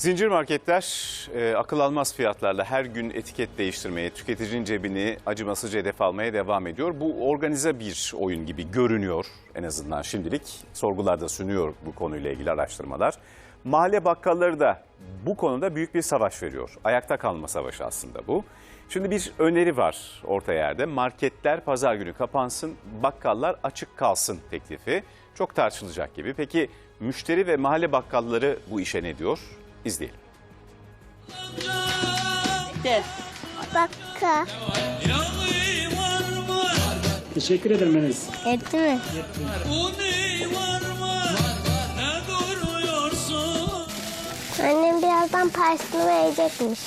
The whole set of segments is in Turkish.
Zincir marketler e, akıl almaz fiyatlarla her gün etiket değiştirmeye, tüketicinin cebini acımasızca hedef almaya devam ediyor. Bu organize bir oyun gibi görünüyor en azından şimdilik. Sorgularda sünüyor bu konuyla ilgili araştırmalar. Mahalle bakkalları da bu konuda büyük bir savaş veriyor. Ayakta kalma savaşı aslında bu. Şimdi bir öneri var orta yerde. Marketler pazar günü kapansın, bakkallar açık kalsın teklifi. Çok tartışılacak gibi. Peki müşteri ve mahalle bakkalları bu işe ne diyor? İzleyelim. Teşekkür ederim Enes. Etti mi? Annem birazdan parasını verecekmiş.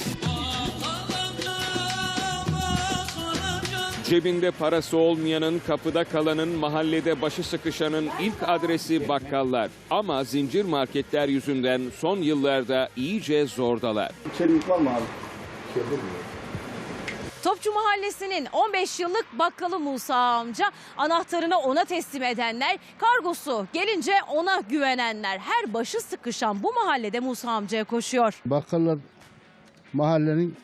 Cebinde parası olmayanın, kapıda kalanın, mahallede başı sıkışanın ilk adresi bakkallar. Ama zincir marketler yüzünden son yıllarda iyice zordalar. Topçu Mahallesi'nin 15 yıllık bakkalı Musa amca anahtarını ona teslim edenler, kargosu gelince ona güvenenler. Her başı sıkışan bu mahallede Musa amcaya koşuyor. Bakkallar mahallenin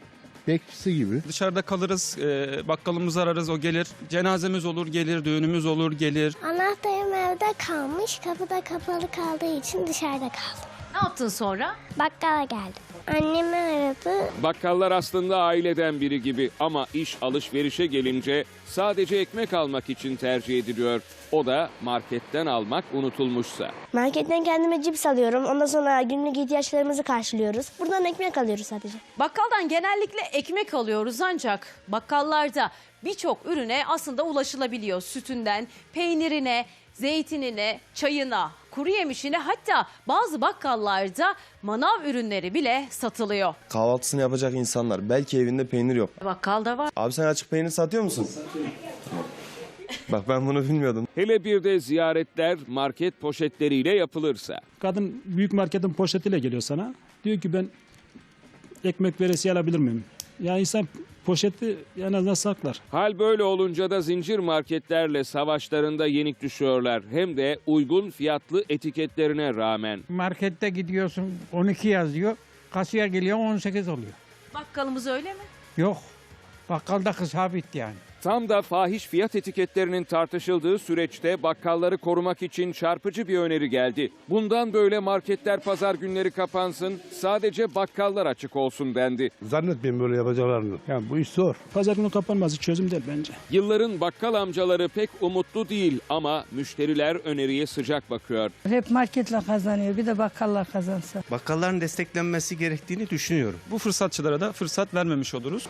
bekçisi gibi. Dışarıda kalırız, e, bakkalımızı ararız, o gelir. Cenazemiz olur, gelir, düğünümüz olur, gelir. Anahtarım evde kalmış. Kapıda kapalı kaldığı için dışarıda kaldım. Ne yaptın sonra? Bakkala geldim. Annemi aradı. Bakkallar aslında aileden biri gibi ama iş alışverişe gelince sadece ekmek almak için tercih ediliyor. O da marketten almak unutulmuşsa. Marketten kendime cips alıyorum. Ondan sonra günlük ihtiyaçlarımızı karşılıyoruz. Buradan ekmek alıyoruz sadece. Bakkaldan genellikle ekmek alıyoruz ancak bakkallarda birçok ürüne aslında ulaşılabiliyor. Sütünden, peynirine, zeytinine, çayına, kuru yemişine hatta bazı bakkallarda manav ürünleri bile satılıyor. Kahvaltısını yapacak insanlar. Belki evinde peynir yok. Bakkalda var. Abi sen açık peynir satıyor musun? Bak ben bunu bilmiyordum. Hele bir de ziyaretler market poşetleriyle yapılırsa. Kadın büyük marketin poşetiyle geliyor sana. Diyor ki ben ekmek veresiye alabilir miyim? Ya insan poşeti en azından saklar. Hal böyle olunca da zincir marketlerle savaşlarında yenik düşüyorlar. Hem de uygun fiyatlı etiketlerine rağmen. Markette gidiyorsun 12 yazıyor. Kasiyer geliyor 18 oluyor. Bakkalımız öyle mi? Yok. Bakkalda sabit yani. Tam da fahiş fiyat etiketlerinin tartışıldığı süreçte bakkalları korumak için çarpıcı bir öneri geldi. Bundan böyle marketler pazar günleri kapansın, sadece bakkallar açık olsun dendi. Zannetmiyorum böyle yapacaklarını. Yani bu iş zor. Pazar günü kapanmaz çözüm değil bence. Yılların bakkal amcaları pek umutlu değil ama müşteriler öneriye sıcak bakıyor. Hep marketler kazanıyor bir de bakkallar kazansa. Bakkalların desteklenmesi gerektiğini düşünüyorum. Bu fırsatçılara da fırsat vermemiş oluruz.